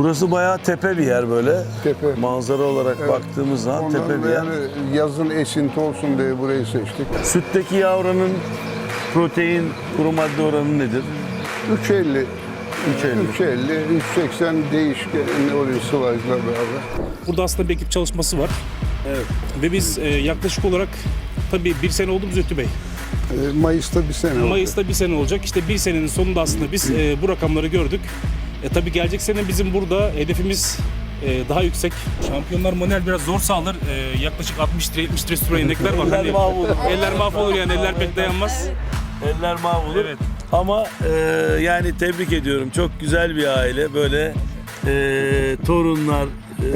Burası bayağı tepe bir yer böyle. Tepe. Manzara olarak Evet. baktığımız zaman Ondan tepe bir yer. yani yazın esinti olsun diye burayı seçtik. Sütteki yavranın protein kuru madde oranı nedir? 3.50 3.50. 3.50, 3.80 değişken oluyor sıvacılar beraber. Burada aslında bir ekip çalışması var. Evet. Ve biz e, yaklaşık olarak tabii bir sene oldu mu Zühtü Bey? Ee, Mayıs'ta bir sene oldu. Mayıs'ta bir sene olacak. İşte bir senenin sonunda aslında biz e, bu rakamları gördük. E, tabii gelecek sene bizim burada hedefimiz e, daha yüksek. Şampiyonlar manuel biraz zor sağlar. E, yaklaşık 60 lira 70 lira süre indekler var. Eller Hani mahvolur. eller mahvolur yani eller pek dayanmaz. Eller mahvolur. Evet. Ama e, yani tebrik ediyorum. Çok güzel bir aile. Böyle e, torunlar, e,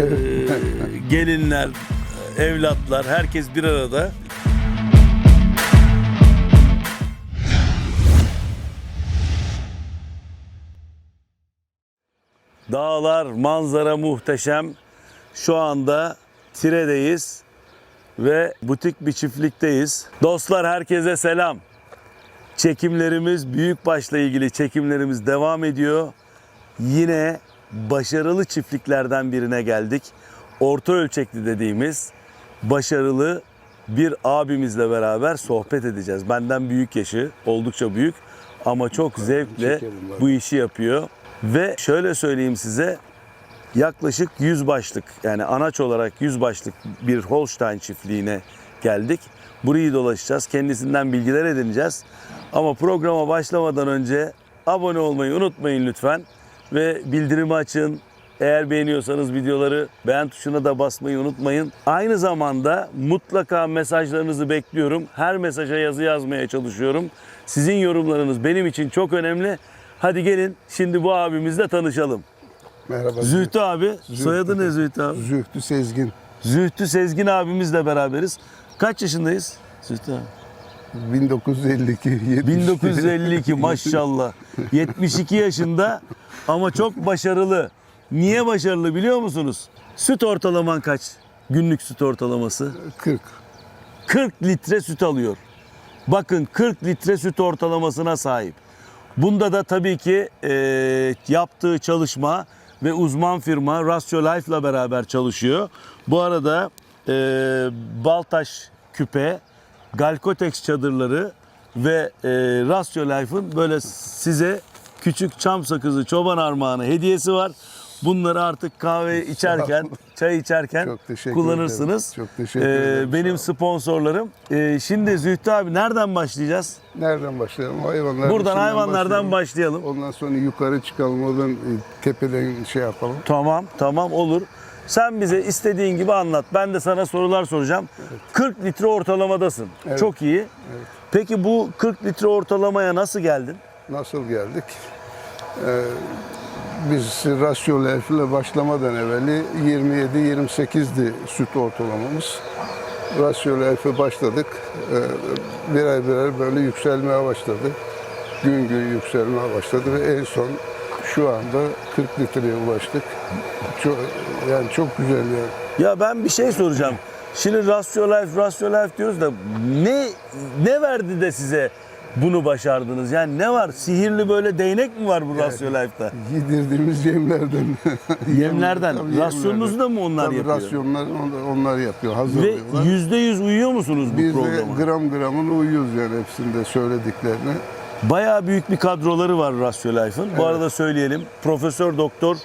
gelinler, evlatlar herkes bir arada. Dağlar, manzara muhteşem. Şu anda Tire'deyiz ve butik bir çiftlikteyiz. Dostlar herkese selam. Çekimlerimiz, büyükbaşla ilgili çekimlerimiz devam ediyor. Yine başarılı çiftliklerden birine geldik. Orta ölçekli dediğimiz başarılı bir abimizle beraber sohbet edeceğiz. Benden büyük yaşı, oldukça büyük ama çok zevkle bu işi yapıyor. Ve şöyle söyleyeyim size, yaklaşık 100 başlık yani anaç olarak 100 başlık bir Holstein çiftliğine geldik. Burayı dolaşacağız. Kendisinden bilgiler edineceğiz. Ama programa başlamadan önce abone olmayı unutmayın lütfen. Ve bildirimi açın. Eğer beğeniyorsanız videoları beğen tuşuna da basmayı unutmayın. Aynı zamanda mutlaka mesajlarınızı bekliyorum. Her mesaja yazı yazmaya çalışıyorum. Sizin yorumlarınız benim için çok önemli. Hadi gelin şimdi bu abimizle tanışalım. Merhaba. Zühtü abi. Zühtü. Soyadı ne Zühtü abi? Zühtü Sezgin. Zühtü Sezgin abimizle beraberiz. Kaç yaşındayız? Zühtü abi. 1952. 72. 1952 maşallah. 72 yaşında ama çok başarılı. Niye başarılı biliyor musunuz? Süt ortalaman kaç? Günlük süt ortalaması. 40. 40 litre süt alıyor. Bakın 40 litre süt ortalamasına sahip. Bunda da tabii ki e, yaptığı çalışma ve uzman firma Ratio Life'la beraber çalışıyor. Bu arada e, Baltaş küpe, Galkotex çadırları ve e, Ratio Life'ın böyle size küçük çam sakızı çoban armağanı hediyesi var. Bunları artık kahve içerken, çay içerken Çok teşekkür kullanırsınız. ederim. Çok teşekkür Ee, ederim. benim sponsorlarım. Ee, şimdi Zühtü abi nereden başlayacağız? Nereden başlayalım? Hayvanlar. Buradan hayvanlardan başlayalım. Ondan sonra yukarı çıkalım. Oradan e, tepeden şey yapalım. Tamam, tamam olur. Sen bize istediğin gibi anlat. Ben de sana sorular soracağım. 40 litre ortalamadasın. Evet. Çok iyi. Peki bu 40 litre ortalamaya nasıl geldin? Nasıl geldik? Ee, biz Rasyo ile başlamadan evveli 27-28'di süt ortalamamız. Rasyo Elf'e başladık. Ee, birer birer böyle yükselmeye başladı. Gün gün yükselmeye başladı ve en son şu anda 40 litreye ulaştık. Çok, yani çok güzel yani. Ya ben bir şey soracağım. Şimdi Ratio Life, Ratio Life diyoruz da ne ne verdi de size bunu başardınız? Yani ne var? Sihirli böyle değnek mi var bu Ratio Life'da? Yedirdiğimiz yemlerden. Yemlerden. Tabii Rasyonunuzu da mı onlar Tabii yapıyor? rasyonlar onlar, yapıyor, Ve hazırlıyorlar. yüzde yüz uyuyor musunuz bu Biz programa? gram gramına uyuyoruz yani hepsinde söylediklerine. Bayağı büyük bir kadroları var Ratio Life'ın. Bu arada söyleyelim. Profesör Doktor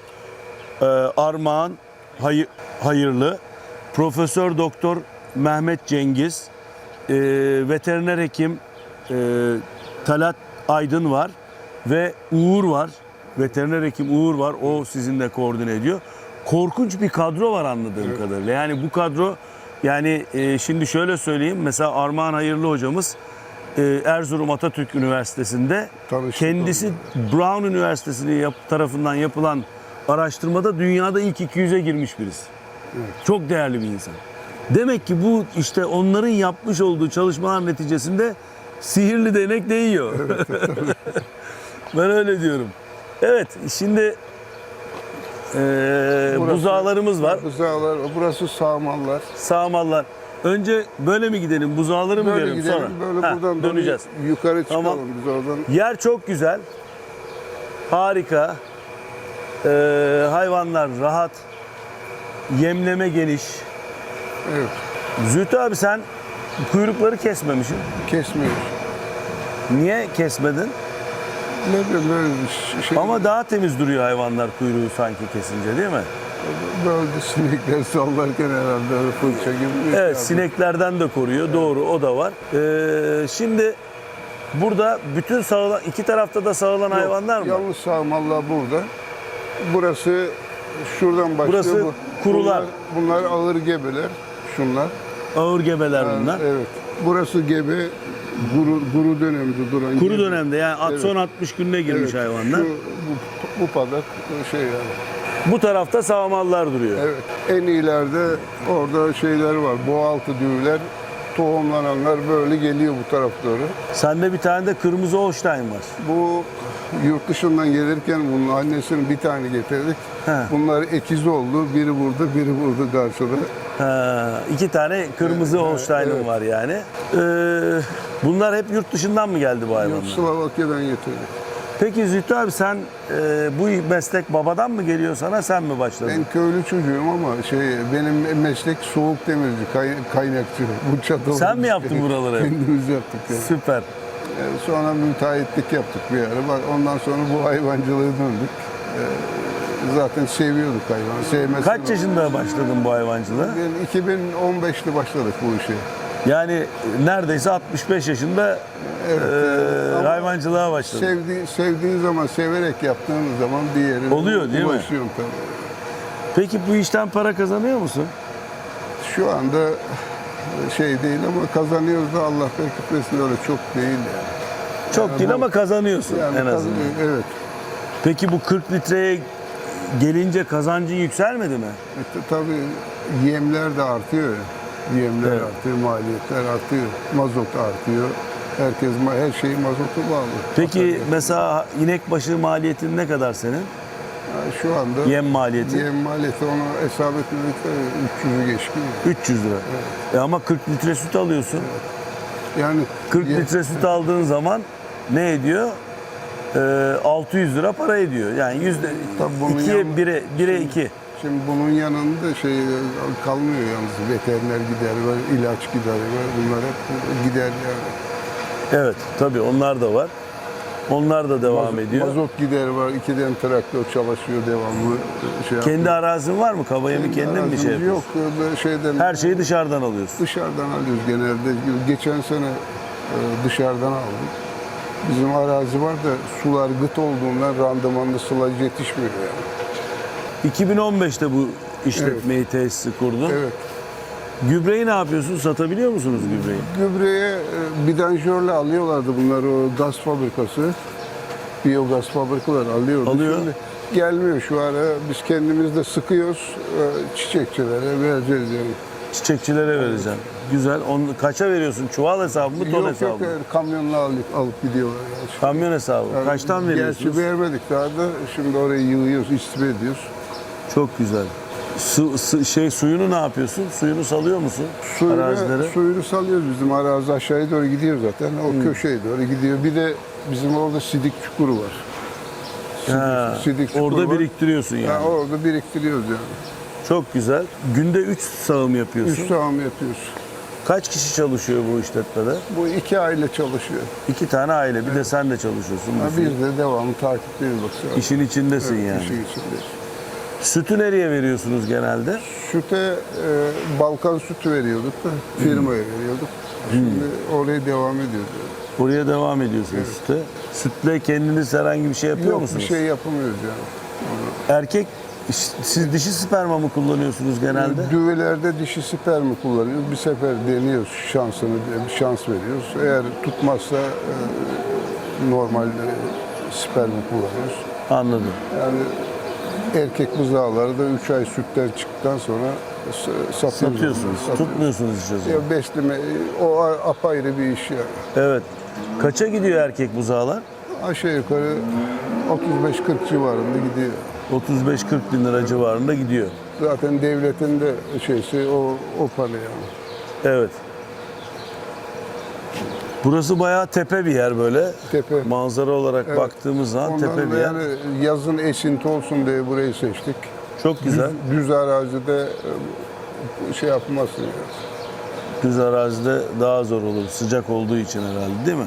e, Armağan Hayı- Hayırlı, Profesör Doktor Mehmet Cengiz, e, veteriner hekim e, Talat Aydın var ve Uğur var. Veteriner hekim Uğur var. O sizinle koordine ediyor. Korkunç bir kadro var anladığım kadarıyla. Yani bu kadro yani e, şimdi şöyle söyleyeyim. Mesela Armağan Hayırlı hocamız e, Erzurum Atatürk Üniversitesi'nde Tanıştık kendisi Brown Üniversitesi'nin yap, tarafından yapılan araştırmada dünyada ilk 200'e girmiş birisi. Çok değerli bir insan. Demek ki bu işte onların yapmış olduğu çalışmalar neticesinde sihirli değnek değiyor. ben öyle diyorum. Evet şimdi e, Burası- buzağlarımız var. Buzağlar, burası sağmallar. Sağmallar. Önce böyle mi gidelim? Buzağları mı Böyle görelim gidelim, sonra? böyle Ha, buradan döneceğiz. Yukarı çıkalım Tamam. biz oradan. Yer çok güzel. Harika. Ee, hayvanlar rahat, yemleme geniş. Evet. Zühtü abi sen kuyrukları kesmemişsin. Kesmiyoruz. Niye kesmedin? Ne bileyim böyle bir şey. Ama daha temiz duruyor hayvanlar kuyruğu sanki kesince değil mi? böyle sinekler sallarken herhalde öyle fırça gibi. bir şey Evet yaptım. sineklerden de koruyor. Doğru o da var. Ee, şimdi burada bütün sağılan iki tarafta da sağılan Yok, hayvanlar mı? Yalnız sağmallar burada. Burası şuradan başlıyor. Burası Bu- kurular. Bunlar, bunlar ağır gebeler. Şunlar. Ağır gebeler bunlar. evet. Burası gebe. Guru, guru dönemde duran Kuru gebe. dönemde yani at- Evet. son 60 gününe girmiş Evet, hayvanlar. Şu, bu, bu padak şey yani. Bu tarafta sağmallar duruyor. Evet. En ileride orada şeyler var. Boğaltı düğüler. Tohumlananlar böyle geliyor bu tarafa doğru. Sende bir tane de kırmızı Holstein var. Bu yurt dışından gelirken bunun annesini bir tane getirdik. He. Bunlar ikiz oldu. Biri burada, biri burada karşıda. Ha, iki tane kırmızı Evet, Holstein'im evet. var yani. Ee, bunlar hep yurt dışından mı geldi bu hayvanlar? Slovakya'dan getirdik. Peki Zühtü abi sen e, bu meslek babadan mı geliyor sana sen mi başladın? Ben köylü çocuğum ama şey benim meslek soğuk demirci, kay- kaynakçı. Bu çatal. Sen mi yaptın buraları? Kendimiz yaptık yani. Süper. Ee, Sonra müteahhitlik yaptık bir ara. Bak ondan sonra bu hayvancılığa döndük. Ee, Zaten seviyorduk hayvanı. Sevmezsen Kaç yaşında başladın bu hayvancılığa? Ben 2015'te başladık bu işe. Yani neredeyse 65 yaşında Evet. e, Ama hayvancılığa başladın. Sevdiğin, sevdiğin zaman, severek yaptığın zaman diğeri Oluyor, değil mi? ulaşıyorsun tabii. Peki bu işten para kazanıyor musun? Şu anda şey değil ama kazanıyoruz da Allah bereket versin öyle çok değil yani. Çok değil ama kazanıyorsun Yani en azından. kazanıyor, Evet. Peki bu 40 litreye gelince kazancın yükselmedi mi? E, t- tabii yemler de artıyor. ya. Yemler Evet. artıyor, maliyetler artıyor. Mazot artıyor. Herkes her şeyi mazota bağlı. Peki Tabii. mesela inek başı maliyetin ne kadar senin? Yani şu anda Yem maliyeti yem maliyeti onu hesap etmedikte 300'ü geçmiyor. 300 lira. E ama 40 litre süt alıyorsun. Yani 40 yem- litre süt aldığın zaman ne ediyor? Ee, 600 lira para ediyor. Yani yüzde Tabii bunun 2'ye yanı- 1'e 1'e 2. Şimdi bunun yanında şey kalmıyor yalnız veteriner gider ilaç gider. Bunlar hep gider yani. Evet tabii onlar da var. Onlar da devam Mazot- ediyor. Mazot gider var. İkiden traktör çalışıyor devamlı. Şey Kendi yapıyor. arazin var mı? Kaba yemi kendin mi şey yapıyorsun? Yok böyle şeyden Her şeyi dışarıdan alıyorsun. dışarıdan alıyoruz genelde. Geçen sene e, dışarıdan aldık. Bizim arazi var da sular gıt olduğundan randımanlı sılaj yetişmiyor yani. 2015'te bu işletmeyi tesisi kurdun. Evet. Gübreyi ne yapıyorsun? Satabiliyor musunuz gübreyi? Gübreye e, bidanjörle alıyorlardı bunlar o gaz fabrikası. Biyogaz fabrikaları alıyordu. Alıyor. Şimdi gelmiyor şu ara. Biz kendimiz de sıkıyoruz. e, Çiçekçilere vereceğiz yani. Çiçekçilere vereceğim. Güzel. Onu kaça veriyorsun? Çuval hesabı mı, ton yok hesabı yok mı? e, kamyonla alıp, alıp gidiyorlar. Yani. Kamyon hesabı. Kaçtan veriyorsunuz? Gerçi vermedik daha da şimdi orayı yığıyoruz, istif ediyoruz. Çok güzel. Su, su- şey suyunu ne yapıyorsun? Suyunu salıyor musun? Suyunu, Arazilere. suyunu salıyoruz bizim arazi aşağıya doğru gidiyor zaten. O Hmm. köşeye doğru gidiyor. Bir de bizim orada sidik çukuru var. Ha, sidik çukuru orada var. biriktiriyorsun yani. Yani orada biriktiriyoruz yani. Çok güzel. Günde 3 sağım yapıyorsun. Üç sağım yapıyoruz. Kaç kişi çalışıyor bu işletmede? Bu iki aile çalışıyor. İki tane aile. Bir de sen de çalışıyorsun. Ha, biz de devamlı takipteyiz bak. İşin içindesin Evet, yani. işin içindeyiz. Sütü nereye veriyorsunuz genelde? Süte e, Balkan sütü veriyorduk da firmaya veriyorduk. Şimdi oraya devam ediyoruz. Oraya devam ediyorsunuz süte. Sütle kendiniz herhangi bir şey yapıyor Yok musunuz? bir şey yapamıyoruz yani. Erkek, siz dişi sperma mı kullanıyorsunuz genelde? Düvelerde dişi spermi kullanıyoruz. Bir sefer deniyoruz şansını, bir şans veriyoruz. Eğer tutmazsa e, normal e, spermi kullanıyoruz. Anladım. Yani erkek buzağları da 3 ay sütten çıktıktan sonra satıyoruz. Satıyorsunuz. Satıyoruz. Tutmuyorsunuz hiç o zaman. Ya besleme, o apayrı bir iş yani. Evet. Kaça gidiyor erkek buzağlar? Aşağı yukarı 35-40 civarında gidiyor. 35-40 bin lira civarında gidiyor. Zaten devletin de şeysi o, o para yani. Evet. Burası bayağı tepe bir yer böyle. Tepe. Manzara olarak Evet. baktığımız zaman Ondan tepe bir yer. yazın esinti olsun diye burayı seçtik. Çok güzel. Düz, düz arazide e, şey yapmasın. Düz arazide daha zor olur. Sıcak olduğu için herhalde değil mi?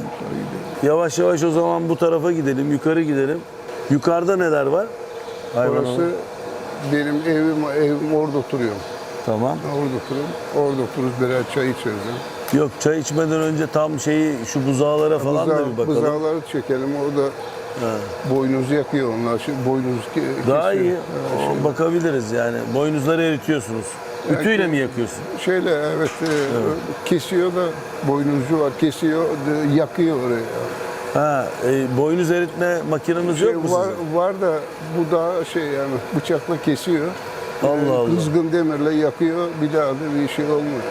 Yavaş yavaş o zaman bu tarafa gidelim. Yukarı gidelim. Yukarıda neler var? Hayvan Orası alalım. benim evim, evim orada oturuyorum. Tamam. Orada oturuyorum. Orada oturuyoruz birer çay içiyoruz. Yani. Yok çay içmeden önce tam şeyi şu buzağlara falan da Buzağı- bir bakalım. Buzağları çekelim. Orada boynuzu yakıyor onlar. Şimdi boynuz ke- Daha kesiyor. iyi. O Bakabiliriz yani. Boynuzları eritiyorsunuz. Ütüyle mi yakıyorsun? Şeyle evet, e, kesiyor da boynuzcu var. Kesiyor, de- yakıyor orayı. Ha, e, boynuz eritme makineniz Şey, yok mu var, sizin? var da bu da şey yani bıçakla kesiyor. Allah E, Allah. Kızgın demirle yakıyor. Bir daha da bir şey olmuyor.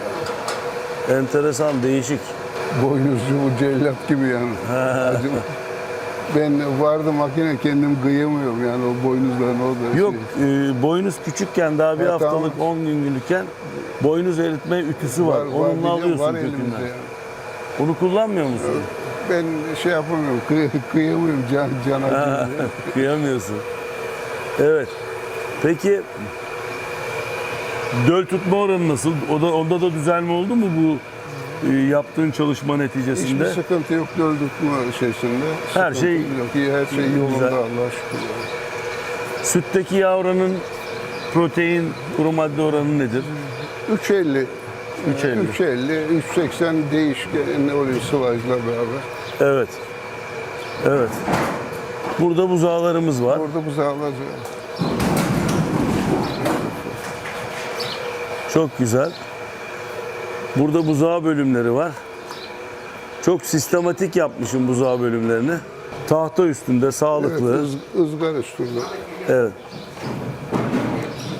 Enteresan, değişik. Boynuzcu bu cellat gibi yani. Acım. Ben vardı makine kendim kıyamıyorum yani o boynuzların orada. Yok, e, boynuz küçükken daha bir Ha, haftalık, 10 gün günlükken boynuz eritme ütüsü var. Onunla biliyorum, alıyorsun var kökünden. elimizde yani. Onu kullanmıyor musun? Ben şey yapamıyorum, kıy, kıyamıyorum can, can. Kıyamıyorsun. Evet. Peki döl tutma oranı nasıl? O da onda da düzelme oldu mu bu e, yaptığın çalışma Hiçbir neticesinde? sıkıntı yok göl tutma şeysinde. Her Sıkıntı şey yok. iyi, Her şey yolunda güzel. Allah'a şükür. Sütteki yağ oranın protein, kuru madde oranı nedir? 3.50. 3.50. 3.50, 3.80 değişken oluyor sıvacla beraber. Evet. Evet. Burada buzağlarımız var. Orada buzağlar Çok güzel. Burada buzağı bölümleri var. Çok sistematik yapmışım buzağı bölümlerini. Tahta üstünde evet, sağlıklı. ız, ızgar üstünde. Evet.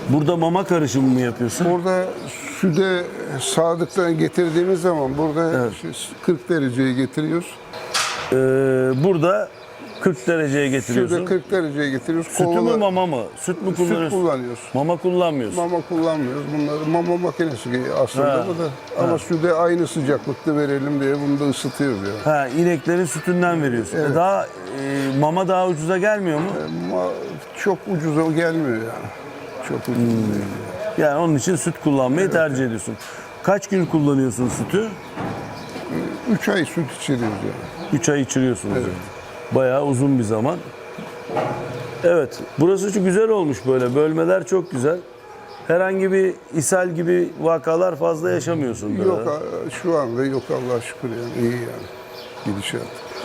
Burada mama karışımı mı yapıyorsun? Burada süde sadıktan getirdiğimiz zaman burada Evet. şey, 40 dereceye getiriyoruz. Ee, burada 40 dereceye getiriyorsun. Süde 40 dereceye getiriyoruz. Sütü mü mama mı? Süt mü Süt kullanıyorsun? kullanıyoruz. Mama kullanmıyorsun. Mama kullanmıyoruz. Bunları mama makinesi gibi aslında Ha, bu da. Ama süde aynı sıcaklıkta verelim diye bunu da ısıtıyoruz yani. Ha, ineklerin sütünden veriyorsun. E daha e, mama daha ucuza gelmiyor mu? Ama çok ucuza gelmiyor yani. Çok ucuz Hmm. değil. Yani onun için süt kullanmayı tercih ediyorsun. Kaç gün kullanıyorsun sütü? 3 ay süt içiriyoruz yani. 3 ay içiriyorsunuz. yani. Bayağı uzun bir zaman. Evet, burası çok güzel olmuş böyle. Bölmeler çok güzel. Herhangi bir ishal gibi vakalar fazla yaşamıyorsun. böyle. Yok şu anda yok Allah'a şükür yani iyi yani gidişat.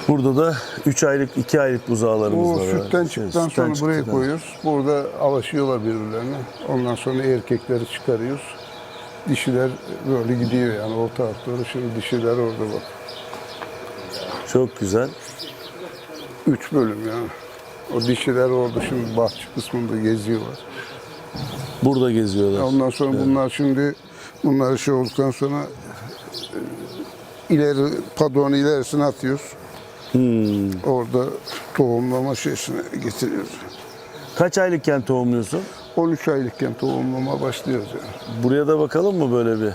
Burada da 3 aylık, 2 aylık buzağlarımız Bu var. sütten Şey, çıktıktan sütten sonra buraya çıktıktan. koyuyoruz. Burada alışıyorlar birbirlerine. Ondan sonra erkekleri çıkarıyoruz. Dişiler böyle gidiyor yani o tarafa doğru. Şimdi dişiler orada bak. Çok güzel. Üç bölüm yani. O dişiler orada şimdi bahçe kısmında geziyorlar. Burada geziyorlar. Ondan sonra bunlar şimdi bunları şey olduktan sonra e, ileri padon ilerisine atıyoruz. Hmm. Orada tohumlama şeysine getiriyoruz. Kaç aylıkken tohumluyorsun? 13 aylıkken tohumlama başlıyoruz yani. Buraya da bakalım mı böyle bir?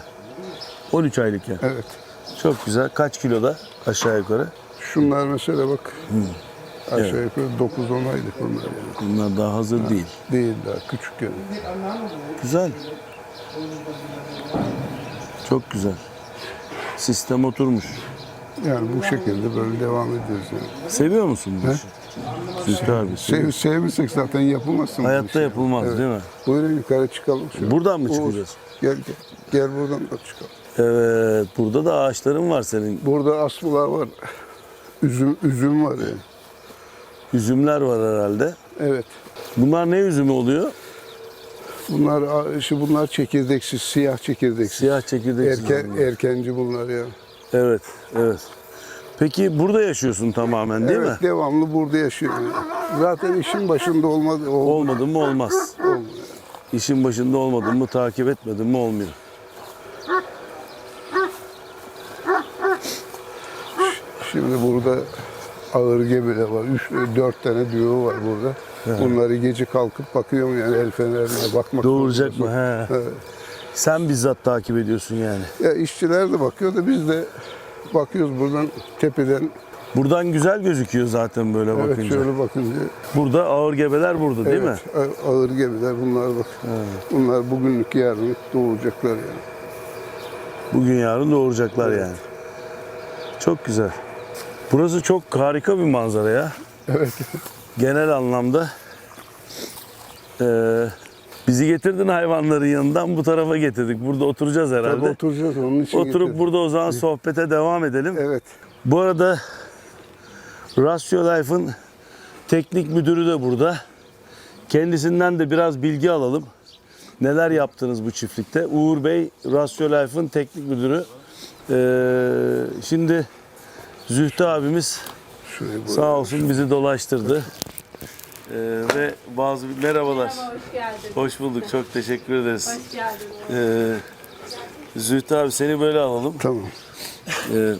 13 aylıkken. Evet. Çok güzel. Kaç kiloda aşağı yukarı? Şunlar mesela bak. Aşağı yukarı 9-10 aylık bunlar yani. Bunlar daha hazır değil. Değil daha küçük yani. Güzel. Çok güzel. Sistem oturmuş. Yani bu şekilde böyle devam ediyoruz yani. Seviyor musun bu işi? Zühtü abi. Sev, sevmişsek zaten yapılmazsın. Hayatta işi. yapılmaz Evet. değil mi? Buyurun yukarı çıkalım. Şöyle. Buradan mı çıkacağız? Gel, gel. Gel buradan da çıkalım. Evet. Burada da ağaçların var senin. Burada asmalar var. Üzüm, üzüm var yani. Üzümler var herhalde. Evet. Bunlar ne üzümü oluyor? Bunlar işte bunlar çekirdeksiz, siyah çekirdeksiz. Siyah çekirdek Erken, üzümü. erkenci bunlar ya. Evet, evet. Peki burada yaşıyorsun tamamen değil evet, mi? devamlı burada yaşıyor. yani. Zaten işin başında olmadı. Ol, Olmadın mı olmaz. olmuyor. İşin başında olmadın mı takip etmedin mi olmuyor. Şimdi burada ağır gebeler var. Üç, dört tane düğü var burada. Bunları gece kalkıp bakıyorum yani el fenerine bakmak. Doğuracak mı? He. Evet. Sen bizzat takip ediyorsun yani. Ya işçiler de bakıyor da biz de bakıyoruz buradan tepeden. Buradan güzel gözüküyor zaten böyle Evet bakınca. şöyle bakınca. Burada ağır gebeler burada değil mi? evet, Ağır gemiler bunlar bak. Bunlar bugünlük yarın doğacaklar yani. Bugün yarın doğuracaklar yani. Çok güzel. Burası çok harika bir manzara ya. Evet. Genel anlamda. Ee, bizi getirdin hayvanların yanından bu tarafa getirdik. Burada oturacağız Tabii herhalde. oturacağız onun için. Oturup getirdim. burada o zaman sohbete devam edelim. Evet. Bu arada Ratio Life'ın teknik müdürü de burada. Kendisinden de biraz bilgi alalım. Neler yaptınız bu çiftlikte? Uğur Bey, Ratio Life'ın teknik müdürü. Ee, şimdi Zühtü abimiz sağ olsun bizi dolaştırdı. Ee, ve bazı merhabalar. Merhaba, hoş geldin. Hoş bulduk. Çok teşekkür ederiz. Hoş geldin. Ee, Zühtü abi seni böyle alalım. Tamam. Ee,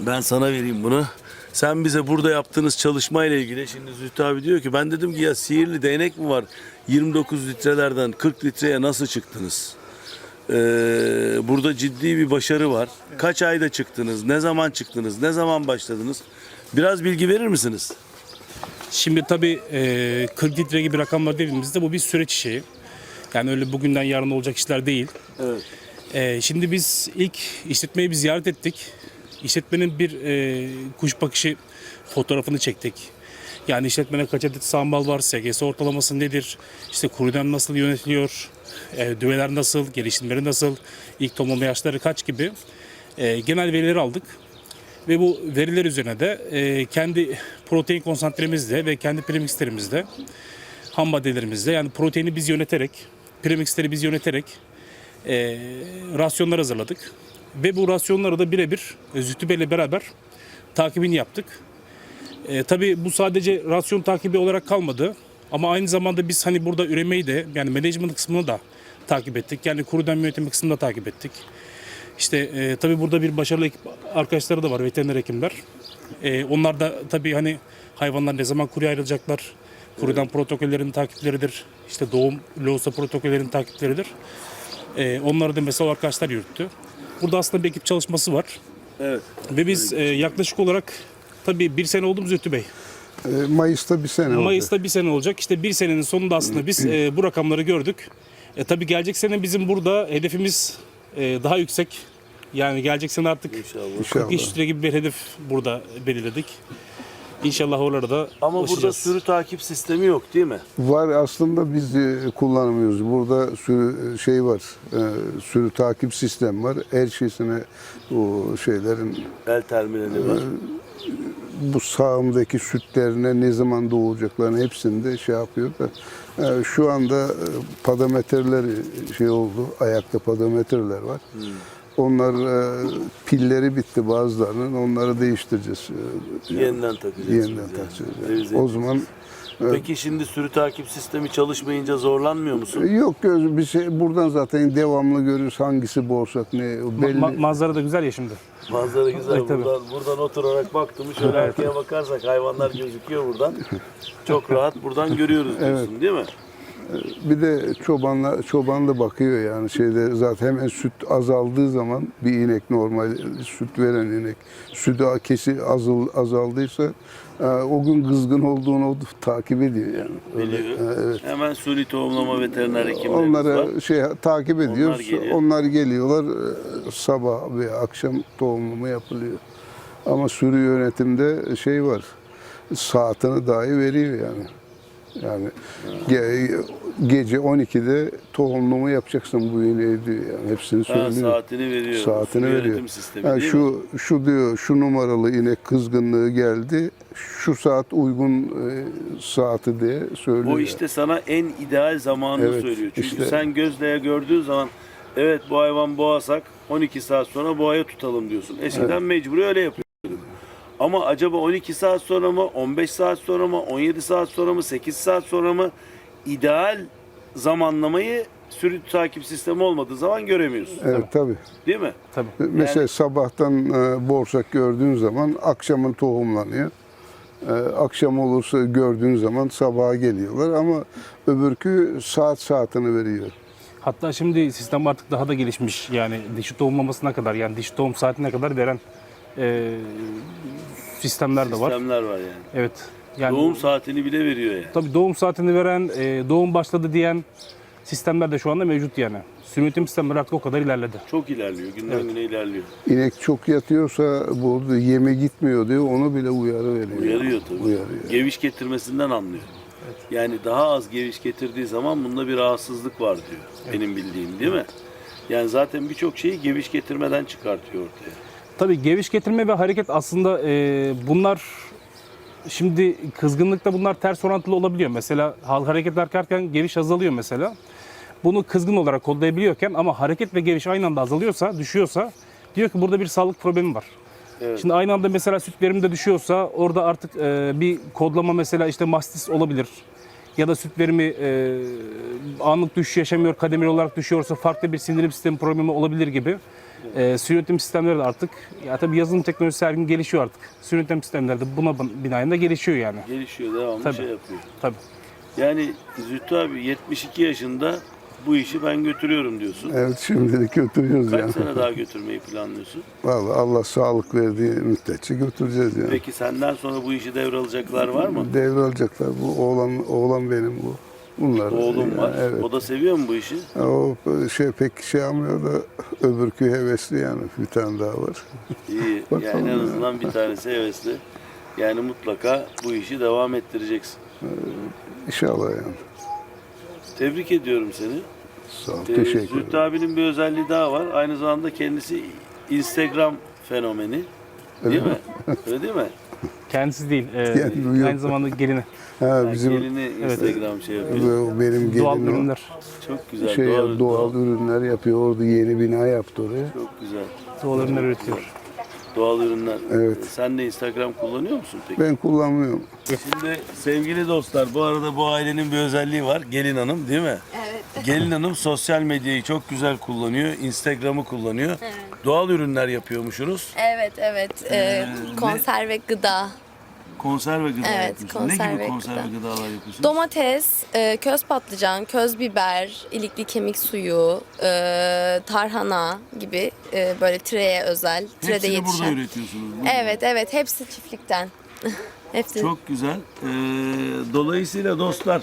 ben sana vereyim bunu. Sen bize burada yaptığınız çalışma ile ilgili şimdi Zühtü abi diyor ki ben dedim ki ya sihirli değnek mi var? 29 litrelerden 40 litreye nasıl çıktınız? Ee, burada ciddi bir başarı var. Kaç ayda çıktınız? Ne zaman çıktınız? Ne zaman başladınız? Biraz bilgi verir misiniz? Şimdi tabii e, 40 litre gibi rakamlar dediğimizde bu bir süreç işi. Yani öyle bugünden yarın olacak işler değil. Evet. E, şimdi biz ilk işletmeyi bir ziyaret ettik. İşletmenin bir e, kuş bakışı fotoğrafını çektik. Yani işletmene kaç adet sambal var, SGS ortalaması nedir, işte kurudem nasıl yönetiliyor, e, düveler nasıl, gelişimleri nasıl, ilk toplama yaşları kaç gibi e, genel verileri aldık. Ve bu veriler üzerine de e, kendi protein konsantremizle ve kendi premixlerimizle, ham maddelerimizle yani proteini biz yöneterek, premixleri biz yöneterek e, rasyonlar hazırladık. Ve bu rasyonları da birebir e, Zühtü Bey'le beraber takibini yaptık. E, tabii bu sadece rasyon takibi olarak kalmadı. Ama aynı zamanda biz hani burada üremeyi de yani management kısmını da takip ettik. Yani kurudem yönetimi kısmını da takip ettik. İşte e, tabii burada bir başarılı ekip arkadaşları da var, veteriner hekimler. E, onlar da tabii hani hayvanlar ne zaman kuruya ayrılacaklar, kurudan protokollerin takipleridir, işte doğum loğusa protokollerin takipleridir. E, onları da mesela arkadaşlar yürüttü. Burada aslında bir ekip çalışması var. Evet. Ve biz e, yaklaşık olarak tabii bir sene oldu mu Zühtü Bey? Ee, Mayıs'ta bir sene oldu. Mayıs'ta bir sene olacak. İşte bir senenin sonunda aslında biz e, bu rakamları gördük. E, tabii gelecek sene bizim burada hedefimiz e, daha yüksek. Yani gelecek sene artık İnşallah. 43 lira gibi bir hedef burada belirledik. İnşallah oraları da Ama burada ulaşacağız. sürü takip sistemi yok değil mi? Var aslında biz e, kullanamıyoruz. Burada sürü şey var. e, Sürü takip sistemi var. Her şeysine o şeylerin El terminali var. Bu sağımdaki sütlerine ne zaman doğacaklarını hepsini de şey yapıyor da e, şu anda e, padometreler şey oldu. Ayakta padometreler var. Onlar e, pilleri bitti bazılarının. Onları değiştireceğiz. E, Yeniden takacağız. Yeniden takacağız. Revize O zaman Peki şimdi sürü takip sistemi çalışmayınca zorlanmıyor musun? Yok göz biz şey- buradan zaten devamlı görürüz hangisi borsak ne belli. ma- manzara da güzel ya şimdi. Manzara güzel. Evet, tabii. buradan, buradan oturarak baktım. Şöyle arkaya bakarsak hayvanlar gözüküyor buradan. Çok rahat buradan görüyoruz diyorsun değil mi? bir de çobanla çoban da bakıyor yani şeyde zaten hemen süt azaldığı zaman bir inek normal süt veren inek sütü kesi azal, azaldıysa e, o gün kızgın olduğunu takip ediyor yani. Biliyor. evet. Hemen suni tohumlama veteriner hekimlerimiz Onları var. şey takip ediyoruz. geliyor. Onlar geliyorlar e, sabah ve akşam tohumlama yapılıyor. Ama sürü yönetimde şey var. Saatini dahi veriyor yani. Yani gece 12'de tohumlama yapacaksın bu diyor yani. Hepsini Ha, söylüyor. saatini veriyor. Saatini Sürü veriyor. Sistemi Yani değil mi? şu şu diyor şu numaralı inek kızgınlığı geldi. Şu saat uygun e, saati diye söylüyor. O işte sana en ideal zamanını Evet, söylüyor. Çünkü işte. sen gözleye gördüğün zaman evet bu hayvan boğasak 12 saat sonra boğaya tutalım diyorsun. Eskiden mecburi öyle yapıyorduk. Ama acaba 12 saat sonra mı, 15 saat sonra mı, 17 saat sonra mı, 8 saat sonra mı ideal zamanlamayı sürü takip sistemi olmadığı zaman göremiyorsun. Evet tabii. Değil mi? Tabii. Mesela sabahtan e, borsak gördüğün zaman akşamın tohumlanıyor. E, akşam olursa gördüğün zaman sabaha geliyorlar ama öbürkü saat saatini veriyor. Hatta şimdi sistem artık daha da gelişmiş. Yani dişi doğumlamasına kadar yani dişi doğum saatine kadar veren e, sistemler de var. Sistemler var yani. Evet. Yani Doğum saatini bile veriyor yani. tabii doğum saatini veren, e, doğum başladı diyen sistemler de şu anda mevcut yani. Sürünetim sistemleri artık o kadar ilerledi. Çok ilerliyor. Günden güne ilerliyor. İnek çok yatıyorsa burada yeme gitmiyor diyor. Onu bile uyarı veriyor. Uyarıyor tabii. Uyarıyor. Geviş getirmesinden anlıyor. Yani daha az geviş getirdiği zaman bunda bir rahatsızlık var diyor. Benim bildiğim değil mi? Yani zaten birçok şeyi geviş getirmeden çıkartıyor ortaya. Tabii geviş getirme ve hareket aslında e, bunlar şimdi kızgınlıkta bunlar ters orantılı olabiliyor. Mesela hareket ederken geviş azalıyor mesela. Bunu kızgın olarak kodlayabiliyorken ama hareket ve geviş aynı anda azalıyorsa, düşüyorsa diyor ki burada bir sağlık problemi var. Evet. Şimdi aynı anda mesela süt verimi de düşüyorsa orada artık e, bir kodlama mesela işte mastis olabilir. Ya da süt verimi e, anlık düşüş yaşamıyor, kademeli olarak düşüyorsa farklı bir sindirim sistemi problemi olabilir gibi. E, sürü yönetim sistemleri de artık, ya tabii yazılım teknolojisi her gün gelişiyor artık. Sürü yönetim sistemleri de buna binaen de gelişiyor yani. Gelişiyor, devamlı Tabii. şey yapıyor. Tabii. Yani Zühtü abi 72 yaşında bu işi ben götürüyorum diyorsun. Evet şimdilik götürüyoruz Kaç yani. sene daha götürmeyi planlıyorsun? Vallahi Allah sağlık verdiği müddetçe götüreceğiz yani. Peki senden sonra bu işi devralacaklar var mı? Devralacaklar. Bu oğlan oğlan benim bu. Bunlar. Oğlum var. Evet. O da seviyor mu bu işi? O şey pek şey yapmıyor da öbürkü hevesli yani bir tane daha var. İyi. Yani en azından bir tanesi hevesli. Yani mutlaka bu işi devam ettireceksin. İnşallah yani. Tebrik ediyorum seni. Sağ ol. Ee, Teşekkür Zühtü ederim. abinin bir özelliği daha var. Aynı zamanda kendisi Instagram fenomeni. Değil mi? Öyle değil mi? Kendisi değil, e, yok. aynı zamanda gelini. Ha Yani bizim gelini Instagram şey yapıyor. bu benim Doğal ürünler. Çok güzel. Şey doğal, doğal, ürünler yapıyor. Orada yeni bina yaptı oraya. Çok güzel. Doğal ürünler üretiyor. Doğal ürünler. Evet. Sen de Instagram kullanıyor musun peki? Ben kullanmıyorum. Şimdi sevgili dostlar bu arada bu ailenin bir özelliği var. Gelin hanım değil mi? Evet. Gelin hanım sosyal medyayı çok güzel kullanıyor. Instagram'ı kullanıyor. Doğal ürünler yapıyormuşsunuz. Evet, evet. Ee, konserve gıda. Konserve gıda Evet, yapıyorsunuz. Ne konserve gibi konserve gıda. gıdalar yapıyorsunuz? Domates, e, köz patlıcan, köz biber, ilikli kemik suyu, e, tarhana gibi e, böyle tireye özel, tirede Hepsini yetişen. burada üretiyorsunuz. burada. Evet, evet. Hepsi çiftlikten. Hepsi. Çok güzel. Ee, dolayısıyla dostlar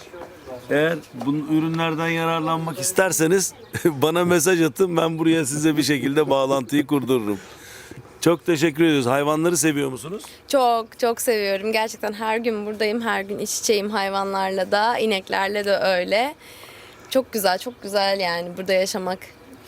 eğer bu ürünlerden yararlanmak isterseniz bana mesaj atın. Ben buraya size bir şekilde bağlantıyı kurdururum. Çok teşekkür ediyoruz. Hayvanları seviyor musunuz? Çok çok seviyorum. Gerçekten her gün buradayım. Her gün iç içeyim hayvanlarla da, ineklerle de öyle. Çok güzel, çok güzel yani burada yaşamak.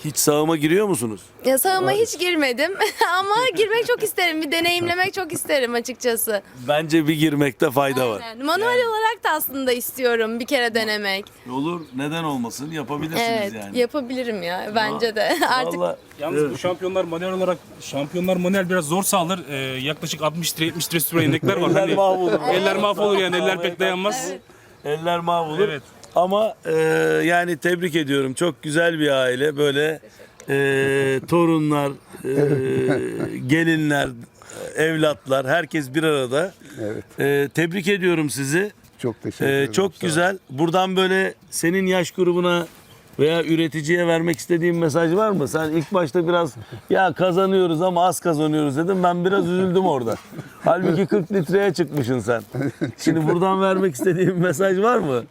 Hiç sağıma giriyor musunuz? Ya sağıma hiç girmedim ama girmek çok isterim. Bir deneyimlemek çok isterim açıkçası. Bence bir girmekte fayda var. Yani manuel olarak da aslında istiyorum bir kere denemek. Olur. Neden olmasın? Yapabilirsiniz Evet, yani. yapabilirim ya bence de. Artık Vallahi Yalnız bu şampiyonlar manuel olarak şampiyonlar manuel biraz zor sağlar. Ee, yaklaşık 60 lira 70 lira süren inekler var. eller Hani mahvolur. eller mahvolur yani eller pek dayanmaz. Eller mahvolur. Evet. Ama e, yani tebrik ediyorum. Çok güzel bir aile. Böyle e, torunlar, e, gelinler, evlatlar herkes bir arada. Evet. E, tebrik ediyorum sizi. Çok teşekkür E, ederim. çok Sağ ol. güzel. Buradan böyle senin yaş grubuna veya üreticiye vermek istediğin mesaj var mı? Sen ilk başta biraz ya kazanıyoruz ama az kazanıyoruz dedim. Ben biraz üzüldüm orada. Halbuki 40 litreye çıkmışsın sen. Şimdi buradan vermek istediğin mesaj var mı?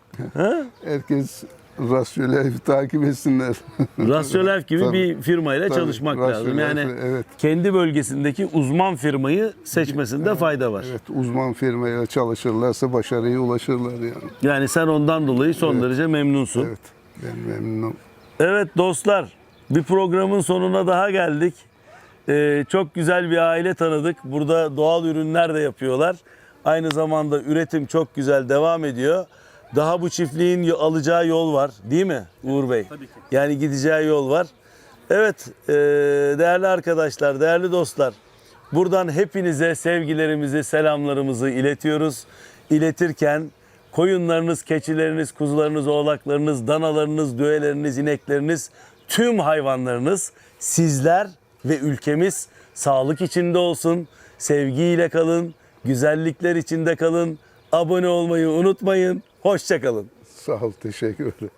Herkes rasyonel takip etsinler. Rasyolef gibi Tabii. bir firmayla Tabii, çalışmak lazım. Yani evet. kendi bölgesindeki uzman firmayı seçmesinde fayda var. Evet, uzman firmayla çalışırlarsa başarıya ulaşırlar yani. Yani sen ondan dolayı son derece memnunsun. Evet, ben memnunum. Evet dostlar, bir programın sonuna daha geldik. Ee, çok güzel bir aile tanıdık. Burada doğal ürünler de yapıyorlar. Aynı zamanda üretim çok güzel devam ediyor. Daha bu çiftliğin alacağı yol var, değil mi Uğur Bey? Tabii ki. Yani gideceği yol var. Evet, e, değerli arkadaşlar, değerli dostlar. Buradan hepinize sevgilerimizi, selamlarımızı iletiyoruz. İletirken koyunlarınız, keçileriniz, kuzularınız, oğlaklarınız, danalarınız, düğeleriniz, inekleriniz, tüm hayvanlarınız, sizler ve ülkemiz sağlık içinde olsun. Sevgiyle kalın, güzellikler içinde kalın. Abone olmayı unutmayın. Hoşçakalın. Sağ ol, teşekkür ederim.